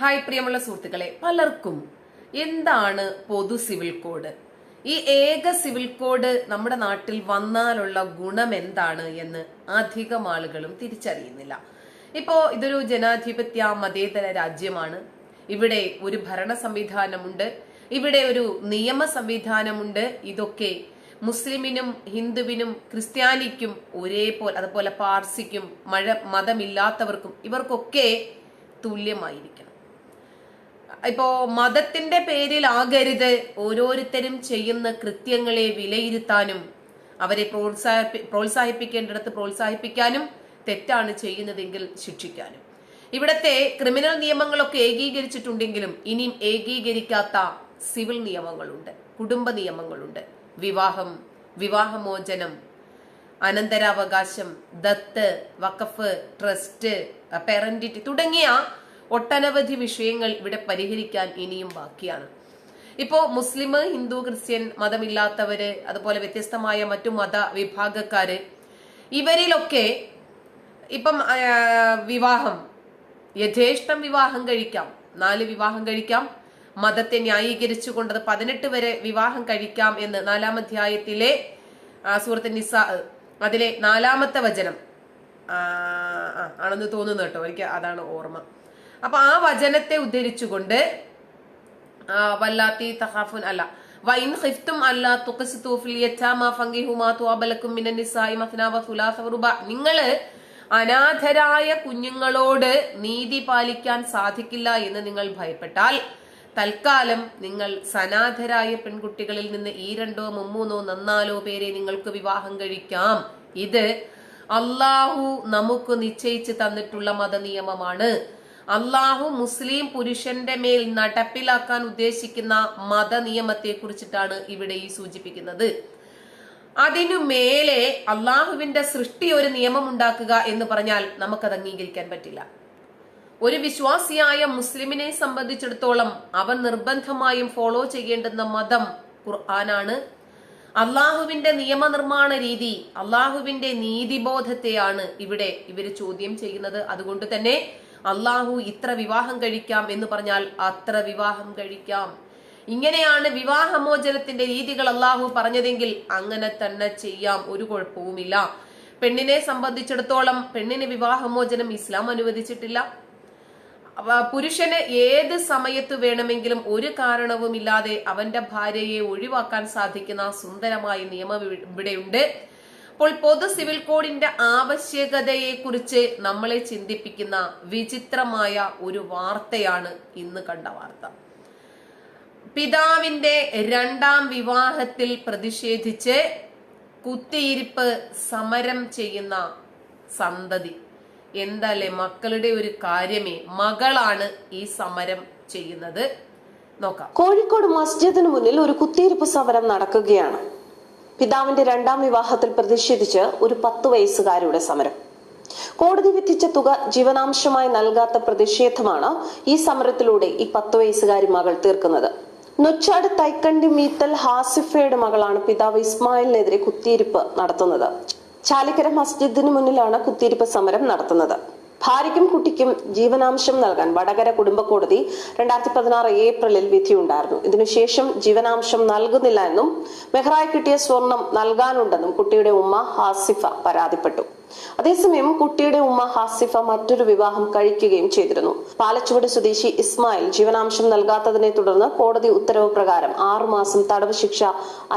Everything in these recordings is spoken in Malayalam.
ഹായ് പ്രിയമുള്ള സുഹൃത്തുക്കളെ പലർക്കും എന്താണ് പൊതു സിവിൽ കോഡ്? ഈ ഏക സിവിൽ കോഡ് നമ്മുടെ നാട്ടിൽ വന്നാലുള്ള ഗുണം എന്താണ് എന്ന് അധികം ആളുകളും തിരിച്ചറിയുന്നില്ല. ഇപ്പോ ഇതൊരു ജനാധിപത്യ മതേതര രാജ്യമാണ്. ഇവിടെ ഒരു ഭരണ സംവിധാനമുണ്ട്. ഇവിടെ ഒരു നിയമ സംവിധാനമുണ്ട്. ഇതൊക്കെ മുസ്ലിമിനും ഹിന്ദുവിനും ക്രിസ്ത്യാനിക്കും ഒരേപോലെ അതുപോലെ പാർസിക്കും മഴ മതമില്ലാത്തവർക്കും ഇവർക്കൊക്കെ തുല്യമായിരിക്കണം. ഇപ്പോ മതത്തിന്റെ പേരിലാകരുത് ഓരോരുത്തരും ചെയ്യുന്ന കൃത്യങ്ങളെ വിലയിരുത്താനും അവരെ പ്രോത്സാഹി പ്രോത്സാഹിപ്പിക്കേണ്ടിടത്ത് പ്രോത്സാഹിപ്പിക്കാനും തെറ്റാണ് ചെയ്യുന്നതെങ്കിൽ ശിക്ഷിക്കാനും. ഇവിടത്തെ ക്രിമിനൽ നിയമങ്ങളൊക്കെ ഏകീകരിച്ചിട്ടുണ്ടെങ്കിലും ഇനിയും ഏകീകരിക്കാത്ത സിവിൽ നിയമങ്ങളുണ്ട് കുടുംബ നിയമങ്ങളുണ്ട്. വിവാഹം വിവാഹമോചനം അനന്തരാവകാശം ദത്ത് വഖഫ് ട്രസ്റ്റ് പെറന്റിറ്റി തുടങ്ങിയ ഒട്ടനവധി വിഷയങ്ങൾ ഇവിടെ പരിഹരിക്കാൻ ഇനിയും ബാക്കിയാണ്. ഇപ്പോ മുസ്ലിം ഹിന്ദു ക്രിസ്ത്യൻ മതമില്ലാത്തവര് അതുപോലെ വ്യത്യസ്തമായ മറ്റു മത വിഭാഗക്കാര് ഇവരിലൊക്കെ ഇപ്പം വിവാഹം യഥേഷ്ടം വിവാഹം കഴിക്കാം. നാല് വിവാഹം കഴിക്കാം. മതത്തെ ന്യായീകരിച്ചു കൊണ്ടത് പതിനെട്ട് വരെ വിവാഹം കഴിക്കാം എന്ന് നാലാം അധ്യായത്തിലെ സൂറത്ത് നിസ അതിലെ നാലാമത്തെ വചനം ആണെന്ന് തോന്നുന്നു കേട്ടോ. എനിക്ക് അതാണ് ഓർമ്മ. അപ്പൊ ആ വചനത്തെ ഉദ്ധരിച്ചുകൊണ്ട് വല്ലാത്തി തഹാഫുൻ അല്ല. വൈൻ നിങ്ങൾ അനാഥരായ കുഞ്ഞുങ്ങളോട് നീതി പാലിക്കാൻ സാധിക്കില്ല എന്ന് നിങ്ങൾ ഭയപ്പെട്ടാൽ തൽക്കാലം നിങ്ങൾ സനാഥരായ പെൺകുട്ടികളിൽ നിന്ന് ഈ രണ്ടോ മുമ്മൂന്നോ നന്നാലോ പേരെ നിങ്ങൾക്ക് വിവാഹം കഴിക്കാം. ഇത് അള്ളാഹു നമുക്ക് നിശ്ചയിച്ച് തന്നിട്ടുള്ള മതനിയമമാണ്. അള്ളാഹു മുസ്ലിം പുരുഷന്റെ മേൽ നടപ്പിലാക്കാൻ ഉദ്ദേശിക്കുന്ന മത നിയമത്തെ കുറിച്ചിട്ടാണ് ഇവിടെ ഈ സൂചിപ്പിക്കുന്നത്. അതിനു മേലെ അള്ളാഹുവിന്റെ സൃഷ്ടി ഒരു നിയമം ഉണ്ടാക്കുക എന്ന് പറഞ്ഞാൽ നമുക്കത് അംഗീകരിക്കാൻ പറ്റില്ല. ഒരു വിശ്വാസിയായ മുസ്ലിമിനെ സംബന്ധിച്ചിടത്തോളം അവൻ നിർബന്ധമായും ഫോളോ ചെയ്യേണ്ടുന്ന മതം ഖുർആനാണ്. അള്ളാഹുവിന്റെ നിയമനിർമ്മാണ രീതി അള്ളാഹുവിന്റെ നീതിബോധത്തെയാണ് ഇവിടെ ഇവർ ചോദ്യം ചെയ്യുന്നത്. അതുകൊണ്ട് തന്നെ അള്ളാഹു ഇത്ര വിവാഹം കഴിക്കാം എന്ന് പറഞ്ഞാൽ അത്ര വിവാഹം കഴിക്കാം. ഇങ്ങനെയാണ് വിവാഹമോചനത്തിന്റെ രീതികൾ അള്ളാഹു പറഞ്ഞതെങ്കിൽ അങ്ങനെ തന്നെ ചെയ്യാം. ഒരു കുഴപ്പവുമില്ല. പെണ്ണിനെ സംബന്ധിച്ചിടത്തോളം പെണ്ണിന് വിവാഹമോചനം ഇസ്ലാം അനുവദിച്ചിട്ടില്ല. പുരുഷന് ഏത് സമയത്ത് വേണമെങ്കിലും ഒരു കാരണവുമില്ലാതെ അവന്റെ ഭാര്യയെ ഒഴിവാക്കാൻ സാധിക്കുന്ന സുന്ദരമായ നിയമം ഇവി- ഇവിടെയുണ്ട്. അപ്പോൾ പൊതു സിവിൽ കോഡിന്റെ ആവശ്യകതയെ കുറിച്ച് നമ്മളെ ചിന്തിപ്പിക്കുന്ന വിചിത്രമായ ഒരു വാർത്തയാണ് ഇന്ന് കണ്ട വാർത്ത. പിതാവിന്റെ രണ്ടാം വിവാഹത്തിൽ പ്രതിഷേധിച്ച് കുത്തിയിരിപ്പ് സമരം ചെയ്യുന്ന സന്തതി. എന്തല്ലേ? മക്കളുടെ ഒരു കാര്യമേ. മകളാണ് ഈ സമരം ചെയ്യുന്നത്. നോക്കാം. കോഴിക്കോട് മസ്ജിദിന് മുന്നിൽ ഒരു കുത്തിയിരിപ്പ് സമരം നടക്കുകയാണ്. പിതാവിന്റെ രണ്ടാം വിവാഹത്തിൽ പ്രതിഷേധിച്ച് ഒരു പത്ത് വയസ്സുകാരിയുടെ സമരം. കോടതി വിധിച്ച തുക ജീവനാംശമായി നൽകാത്ത പ്രതിഷേധമാണ് ഈ സമരത്തിലൂടെ ഈ പത്ത് വയസ്സുകാരി മകൾ തീർക്കുന്നത്. നൊച്ചാട് തൈക്കണ്ടി മീത്തൽ ഹാസിഫയുടെ മകളാണ് പിതാവ് ഇസ്മായിലിനെതിരെ കുത്തിയിരിപ്പ് നടത്തുന്നത്. ചാലിക്കര മസ്ജിദിന് മുന്നിലാണ് കുത്തിയിരിപ്പ് സമരം നടത്തുന്നത്. ഭാര്യയ്ക്കും കുട്ടിക്കും ജീവനാംശം നൽകാൻ വടകര കുടുംബ കോടതി രണ്ടായിരത്തി പതിനാറ് ഏപ്രിലിൽ വിധിയുണ്ടായിരുന്നു. ഇതിനുശേഷം ജീവനാംശം നൽകുന്നില്ല എന്നും മെഹ്റായി കിട്ടിയ സ്വർണം നൽകാനുണ്ടെന്നും കുട്ടിയുടെ ഉമ്മ ഹാസിഫ പരാതിപ്പെട്ടു. അതേസമയം കുട്ടിയുടെ ഉമ്മ ഹാസിഫ മറ്റൊരു വിവാഹം കഴിക്കുകയും ചെയ്തിരുന്നു. പാലച്ചുവട് സ്വദേശി ഇസ്മായിൽ ജീവനാംശം നൽകാത്തതിനെ തുടർന്ന് കോടതി ഉത്തരവ് പ്രകാരം ആറുമാസം തടവ് ശിക്ഷ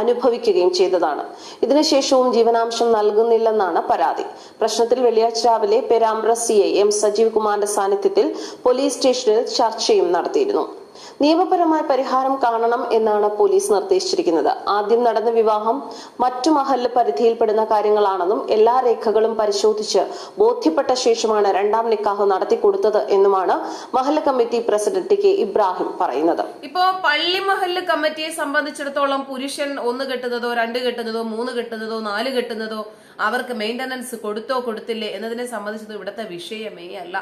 അനുഭവിക്കുകയും ചെയ്തതാണ്. ഇതിനുശേഷവും ജീവനാംശം നൽകുന്നില്ലെന്നാണ് പരാതി. പ്രശ്നത്തിൽ വെള്ളിയാഴ്ച രാവിലെ പെരാമ്പ്ര സി എം സജീവ് കുമാറിന്റെ സാന്നിധ്യത്തിൽ പോലീസ് സ്റ്റേഷനിൽ ചർച്ചയും നടത്തിയിരുന്നു. നിയമപരമായ പരിഹാരം കാണണം എന്നാണ് പോലീസ് നിർദ്ദേശിച്ചിരിക്കുന്നത്. ആദ്യം നടന്ന വിവാഹം മറ്റു മഹല്ല് പരിധിയിൽപ്പെടുന്ന കാര്യങ്ങളാണെന്നും എല്ലാ രേഖകളും പരിശോധിച്ച് ബോധ്യപ്പെട്ട ശേഷമാണ് രണ്ടാം നിക്കാഹ് നടത്തി കൊടുത്തത് എന്നുമാണ് മഹല്ല് കമ്മിറ്റി പ്രസിഡന്റ് കെ ഇബ്രാഹിം പറയുന്നത്. ഇപ്പോ പള്ളി മഹല്ല് കമ്മിറ്റിയെ സംബന്ധിച്ചിടത്തോളം പുരുഷൻ ഒന്ന് കെട്ടുന്നതോ രണ്ട് കെട്ടുന്നതോ മൂന്ന് കെട്ടുന്നതോ നാല് കെട്ടുന്നതോ അവർക്ക് മെയിന്റനൻസ് കൊടുത്തോ കൊടുത്തില്ലേ എന്നതിനെ സംബന്ധിച്ചത് ഇവിടുത്തെ വിഷയമേ അല്ല.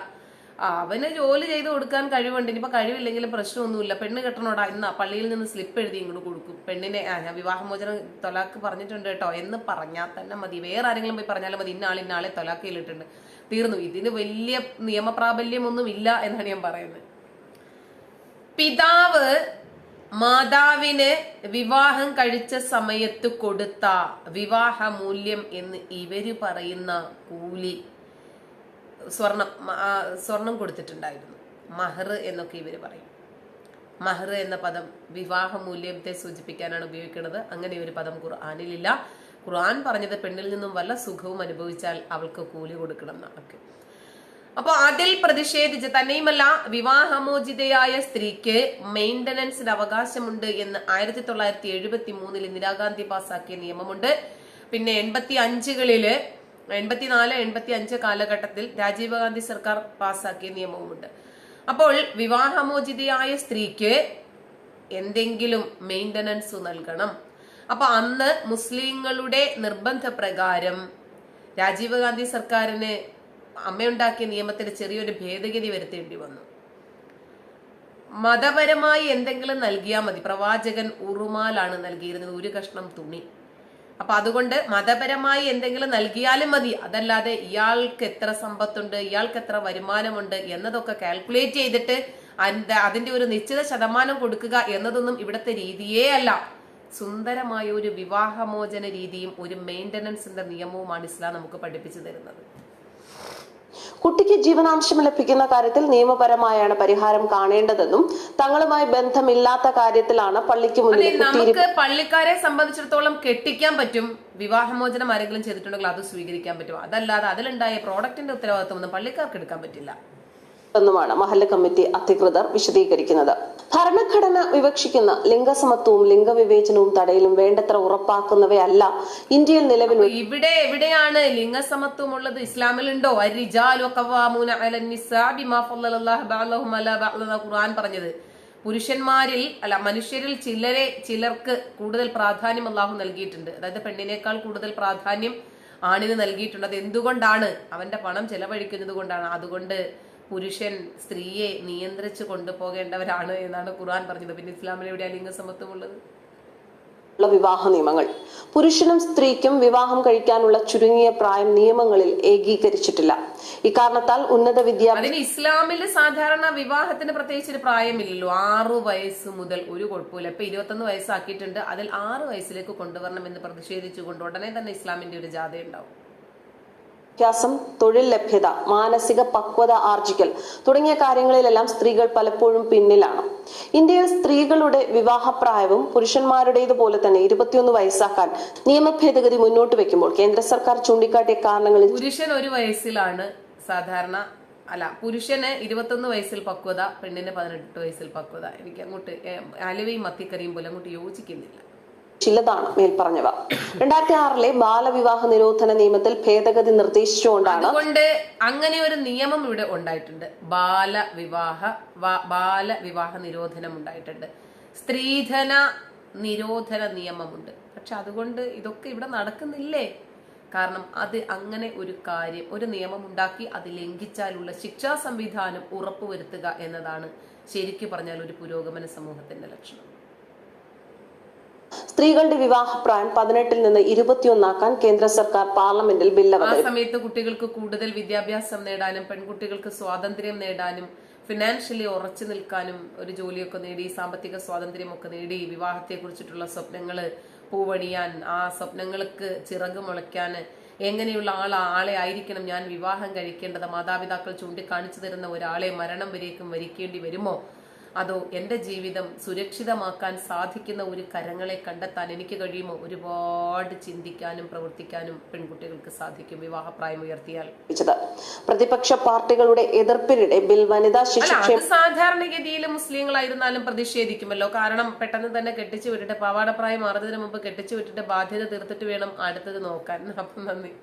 അവന് ജോലി ചെയ്ത് കൊടുക്കാൻ കഴിവുണ്ട്. ഇനിയിപ്പോ കഴിവില്ലെങ്കിലും പ്രശ്നമൊന്നുമില്ല. പെണ്ണ് കെട്ടണോടാ. ഇന്ന് പള്ളിയിൽ നിന്ന് സ്ലിപ്പ് എഴുതി ഇങ്ങോട്ട് കൊടുക്കും. പെണ്ണിനെ ആ ഞാൻ വിവാഹമോചനം തൊലാക്ക് പറഞ്ഞിട്ടുണ്ട് കേട്ടോ. എന്ന് പറഞ്ഞാൽ തന്നെ മതി. വേറെ ആരെങ്കിലും പോയി പറഞ്ഞാലും മതി. ഇന്നാൾ ഇന്നാളെ തൊലാക്കയിലിട്ടുണ്ട്. തീർന്നു. ഇതിന് വലിയ നിയമപ്രാബല്യമൊന്നും ഇല്ല എന്നാണ് ഞാൻ പറയുന്നത്. പിതാവ് മാതാവിന് വിവാഹം കഴിച്ച സമയത്ത് കൊടുത്ത വിവാഹ മൂല്യം എന്ന് ഇവർ പറയുന്ന കൂലി സ്വർണം സ്വർണം കൊടുത്തിട്ടുണ്ടായിരുന്നു. മഹർ എന്നൊക്കെ ഇവർ പറയും. മഹർ എന്ന പദം വിവാഹ മൂല്യത്തെ സൂചിപ്പിക്കാനാണ് ഉപയോഗിക്കുന്നത്. അങ്ങനെ ഒരു പദം ഖുർആാനിലില്ല. ഖുർആൻ പറഞ്ഞത് പെണ്ണിൽ നിന്നും വല്ല സുഖവും അനുഭവിച്ചാൽ അവൾക്ക് കൂലി കൊടുക്കണം എന്നൊക്കെ. അപ്പൊ അതിൽ പ്രതിഷേധിച്ച് തന്നെയുമല്ല വിവാഹമോചിതയായ സ്ത്രീക്ക് മെയിന്റനൻസിന് അവകാശമുണ്ട് എന്ന് ആയിരത്തി തൊള്ളായിരത്തി എഴുപത്തി മൂന്നിൽ ഇന്ദിരാഗാന്ധി പാസാക്കിയ നിയമമുണ്ട്. പിന്നെ എൺപത്തി അഞ്ചുകളിൽ എൺപത്തിനാല് എൺപത്തി അഞ്ച് കാലഘട്ടത്തിൽ രാജീവ് ഗാന്ധി സർക്കാർ പാസാക്കിയ നിയമവുമുണ്ട്. അപ്പോൾ വിവാഹമോചിതയായ സ്ത്രീക്ക് എന്തെങ്കിലും മെയിന്റനൻസ് നൽകണം. അപ്പൊ അന്ന് മുസ്ലിങ്ങളുടെ നിർബന്ധ പ്രകാരം രാജീവ് ഗാന്ധി സർക്കാരിന് അമ്മയുണ്ടാക്കിയ നിയമത്തിൽ ചെറിയൊരു ഭേദഗതി വരുത്തേണ്ടി വന്നു. മതപരമായി എന്തെങ്കിലും നൽകിയാൽ മതി. പ്രവാചകൻ ഉറുമാലാണ് നൽകിയിരുന്നത്. ഒരു കഷ്ണം തുണി. അപ്പൊ അതുകൊണ്ട് മതപരമായി എന്തെങ്കിലും നൽകിയാലും മതി. അതല്ലാതെ ഇയാൾക്ക് എത്ര സമ്പത്തുണ്ട് ഇയാൾക്ക് എത്ര വരുമാനമുണ്ട് എന്നതൊക്കെ കാൽക്കുലേറ്റ് ചെയ്തിട്ട് അതിന്റെ ഒരു നിശ്ചിത ശതമാനം കൊടുക്കുക എന്നതൊന്നും ഇവിടുത്തെ രീതിയേ അല്ല. സുന്ദരമായ ഒരു വിവാഹമോചന രീതിയും ഒരു മെയിന്റനൻസിന്റെ നിയമവുമാണ് ഇസ്ലാം നമുക്ക് പഠിപ്പിച്ചു തരുന്നത്. കുട്ടിക്ക് ജീവനാംശം ലഭിക്കുന്ന കാര്യത്തിൽ നിയമപരമായാണ് പരിഹാരം കാണേണ്ടതെന്നും തങ്ങളുമായി ബന്ധമില്ലാത്ത കാര്യത്തിലാണ് പള്ളിക്ക് മുന്നിൽ നമുക്ക് പള്ളിക്കാരെ സംബന്ധിച്ചിടത്തോളം കെട്ടിക്കാൻ പറ്റും വിവാഹമോചനം ആരെങ്കിലും ചെയ്തിട്ടുണ്ടെങ്കിൽ അത് സ്വീകരിക്കാൻ പറ്റും. അതല്ലാതെ അതിലുണ്ടായ പ്രോഡക്റ്റിന്റെ ഉത്തരവാദിത്വം ഒന്നും പള്ളിക്കാർക്ക് എടുക്കാൻ പറ്റില്ല. എന്നുമാണ് മഹല്ല കമ്മിറ്റി അധികൃതർ വിശദീകരിക്കുന്നത്. ഭരണഘടന വിവക്ഷിക്കുന്ന ലിംഗസമത്വവും ലിംഗവിവേചനവും തടയലും വേണ്ടത്ര ഉറപ്പാക്കുന്നവയല്ല ഇന്ത്യയിൽ നിലവിൽ ഇവിടെ എവിടെയാണ് ലിംഗസമത്വം ഉള്ളത്? ഇസ്ലാമിലുണ്ടോ? ഖുർആൻ പറഞ്ഞത്. പുരുഷന്മാരിൽ അല്ല മനുഷ്യരിൽ ചിലരെ ചിലർക്ക് കൂടുതൽ പ്രാധാന്യം അള്ളാഹു നൽകിയിട്ടുണ്ട്. അതായത് പെണ്ണിനേക്കാൾ കൂടുതൽ പ്രാധാന്യം ആണിന് നൽകിയിട്ടുണ്ട്. അത് എന്തുകൊണ്ടാണ് അവന്റെ പണം ചെലവഴിക്കുന്നത് കൊണ്ടാണ് അതുകൊണ്ട് പുരുഷൻ സ്ത്രീയെ നിയന്ത്രിച്ചു കൊണ്ടുപോകേണ്ടവരാണ് എന്നാണ് ഖുർആൻ പറഞ്ഞത്. പിന്നെ ഇസ്ലാമിൽ എവിടെയാണ് ലിംഗസമത്വം ഉള്ളത്? വിവാഹ നിയമങ്ങൾ. പുരുഷനും സ്ത്രീക്കും വിവാഹം കഴിക്കാനുള്ള ചുരുങ്ങിയ പ്രായം നിയമങ്ങളിൽ ഏകീകരിച്ചിട്ടില്ല. ഇക്കാരണത്താൽ ഉന്നത വിദ്യാഭ്യാസം ഇസ്ലാമിൽ സാധാരണ വിവാഹത്തിന് പ്രത്യേകിച്ച് ഒരു പ്രായമില്ലല്ലോ. ആറു വയസ്സ് മുതൽ ഒരു കുഴപ്പമില്ല. ഇപ്പൊ ഇരുപത്തൊന്ന് വയസ്സാക്കിയിട്ടുണ്ട്. അതിൽ ആറ് വയസ്സിലേക്ക് കൊണ്ടുവരണം എന്ന് പ്രതിഷേധിച്ചുകൊണ്ട് ഉടനെ തന്നെ ഇസ്ലാമിന്റെ ഒരു ജാഥ ഉണ്ടാവും വിദ്യാഭ്യാസം തൊഴിൽ ലഭ്യത മാനസിക പക്വത ആർജിക്കൽ തുടങ്ങിയ കാര്യങ്ങളിലെല്ലാം സ്ത്രീകൾ പലപ്പോഴും പിന്നിലാണ്. ഇന്ത്യയിൽ സ്ത്രീകളുടെ വിവാഹപ്രായവും പുരുഷന്മാരുടേതുപോലെ തന്നെ ഇരുപത്തിയൊന്ന് വയസ്സാക്കാൻ നിയമ ഭേദഗതി മുന്നോട്ട് വെക്കുമ്പോൾ കേന്ദ്ര സർക്കാർ ചൂണ്ടിക്കാട്ടിയ കാരണങ്ങളിൽ പുരുഷൻ ഒരു വയസ്സിലാണ് സാധാരണ അല്ല പുരുഷന് ഇരുപത്തൊന്ന് വയസ്സിൽ പക്വത പെണ്ണിന് പതിനെട്ട് വയസ്സിൽ പക്വത. എനിക്ക് അങ്ങോട്ട് അലവയും മത്തിക്കറിയും പോലെ അങ്ങോട്ട് യോജിക്കുന്നില്ല. ചിലതാണ് മേൽപ്പറഞ്ഞവ. രണ്ടായിരത്തി ആറിലെ ബാലവിവാഹ നിരോധന നിയമത്തിൽ ഭേദഗതി നിർദ്ദേശിച്ചുകൊണ്ടാണ് അതുകൊണ്ട് അങ്ങനെ ഒരു നിയമം ഇവിടെ ഉണ്ടായിട്ടുണ്ട്. ബാലവിവാഹ ബാലവിവാഹ നിരോധനം ഉണ്ടായിട്ടുണ്ട്. സ്ത്രീധന നിരോധന നിയമമുണ്ട്. പക്ഷെ അതുകൊണ്ട് ഇതൊക്കെ ഇവിടെ നടക്കുന്നില്ലേ? കാരണം അത് അങ്ങനെ ഒരു കാര്യം ഒരു നിയമം ഉണ്ടാക്കി അത് ലംഘിച്ചാലുള്ള ശിക്ഷാ സംവിധാനം ഉറപ്പുവരുത്തുക എന്നതാണ് ശരിക്കു പറഞ്ഞാൽ ഒരു പുരോഗമന സമൂഹത്തിന്റെ ലക്ഷണം. സ്ത്രീകളുടെ വിവാഹപ്രായം പതിനെട്ടിൽ നിന്ന് ഇരുപത്തിയൊന്നാക്കാൻ കേന്ദ്ര സർക്കാർ പാർലമെന്റിൽ ബിൽ ആ സമയത്ത് കുട്ടികൾക്ക് കൂടുതൽ വിദ്യാഭ്യാസം നേടാനും പെൺകുട്ടികൾക്ക് സ്വാതന്ത്ര്യം നേടാനും ഫിനാൻഷ്യലി ഉറച്ചു നിൽക്കാനും ഒരു ജോലിയൊക്കെ നേടി സാമ്പത്തിക സ്വാതന്ത്ര്യമൊക്കെ നേടി വിവാഹത്തെ കുറിച്ചിട്ടുള്ള സ്വപ്നങ്ങൾ പൂവണിയാൻ ആ സ്വപ്നങ്ങൾക്ക് ചിറക് മുളയ്ക്കാൻ എങ്ങനെയുള്ള ആൾ ആളെ ആയിരിക്കണം ഞാൻ വിവാഹം കഴിക്കേണ്ടത് മാതാപിതാക്കൾ ചൂണ്ടിക്കാണിച്ചു തരുന്ന ഒരാളെ മരണം വരേക്കും വരിക്കേണ്ടി വരുമോ? അതോ എന്റെ ജീവിതം സുരക്ഷിതമാക്കാൻ സാധിക്കുന്ന ഒരു കരങ്ങളെ കണ്ടെത്താൻ എനിക്ക് കഴിയുമോ? ഒരുപാട് ചിന്തിക്കാനും പ്രവർത്തിക്കാനും പെൺകുട്ടികൾക്ക് സാധിക്കും. വിവാഹപ്രായം ഉയർത്തിയാൽ. പ്രതിപക്ഷ പാർട്ടികളുടെ എതിർപ്പിനിടെ ബിൽ വനിതാ ശിക്ഷ സാധാരണഗതിയിൽ മുസ്ലിങ്ങളായിരുന്നാലും പ്രതിഷേധിക്കുമല്ലോ. കാരണം പെട്ടെന്ന് തന്നെ കെട്ടിച്ചു വിട്ടിട്ട് പാവാടപ്രായം മാറുന്നതിന് മുമ്പ് കെട്ടിച്ചു വിട്ടിട്ട് ബാധ്യത തീർത്തിട്ട് വേണം അടുത്തത് നോക്കാൻ. അപ്പം നന്ദി.